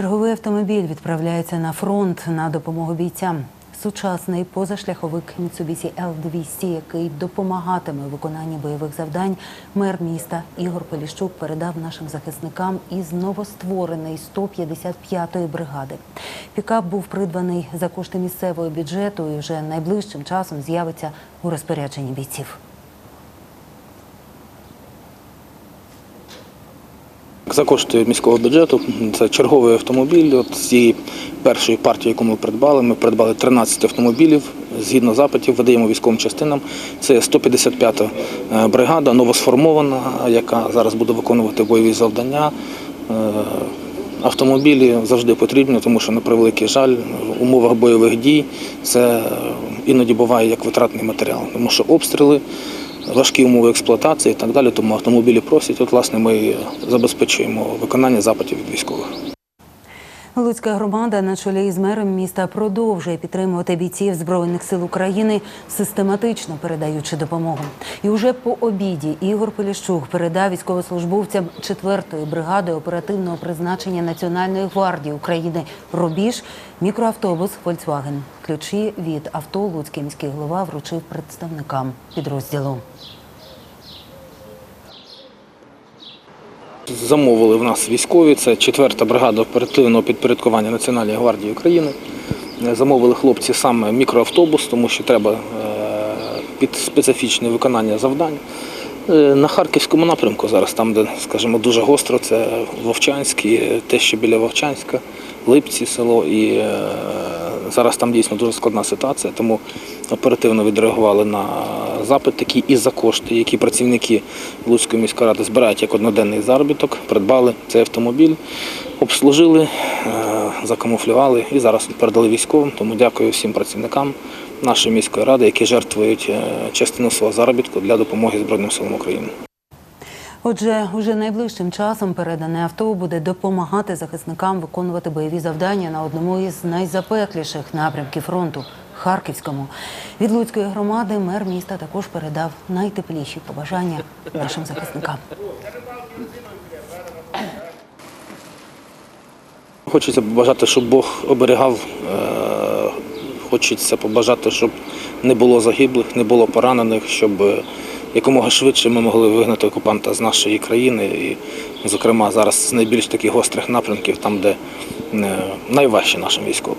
Черговий автомобіль відправляється на фронт на допомогу бійцям. Сучасний позашляховик Mitsubishi L200, який допомагатиме виконанні бойових завдань, мер міста Ігор Поліщук передав нашим захисникам із новоствореної 155-ї бригади. Пікап був придбаний за кошти місцевого бюджету і вже найближчим часом з'явиться у розпорядженні бійців. За кошти міського бюджету це черговий автомобіль. От з цієї першої партії, яку ми придбали, ми придбали 13 автомобілів. Згідно запитів, видаємо військовим частинам. Це 155-та е, бригада, новосформована, яка зараз буде виконувати бойові завдання. Е, Автомобілі завжди потрібні, тому що на превеликий жаль, в умовах бойових дій це е, іноді буває як витратний матеріал, тому що обстріли важкі умови експлуатації і так далі. Тому автомобілі просять. От, власне, ми забезпечуємо виконання запитів від військових. Луцька громада на чолі із мером міста продовжує підтримувати бійців збройних сил України, систематично передаючи допомогу. І уже по обіді Ігор Поліщук передав військовослужбовцям 4-ї бригади оперативного призначення Національної гвардії України Рубіж мікроавтобус Volkswagen. Ключі від авто Луцький міський голова вручив представникам підрозділу. Замовили в нас військові, це 4-та бригада оперативного підпорядкування Національної гвардії України. Замовили хлопці саме мікроавтобус, тому що треба е, під специфічне виконання завдань. Е, На харківському напрямку зараз, там, де, скажімо, дуже гостро, це Вовчанськ і те, що біля Вовчанська, Липці село. І е, зараз там дійсно дуже складна ситуація, тому оперативно відреагували на запит такий і за кошти, які працівники Луцької міської ради збирають як одноденний заробіток, придбали цей автомобіль, обслужили, е, закамуфлювали і зараз передали військовим. Тому дякую всім працівникам нашої міської ради, які жертвують е, частину свого заробітку для допомоги Збройним силам України. Отже, уже найближчим часом передане авто буде допомагати захисникам виконувати бойові завдання на одному із найзапекліших напрямків фронту Харківському. Від Луцької громади мер міста також передав найтепліші побажання нашим захисникам. Хочеться побажати, щоб Бог оберігав. е, Хочеться побажати, щоб не було загиблих, не було поранених, щоб е, якомога швидше ми могли вигнати окупанта з нашої країни. І, зокрема, зараз з найбільш таких гострих напрямків, там, де е, найважче нашим військовим.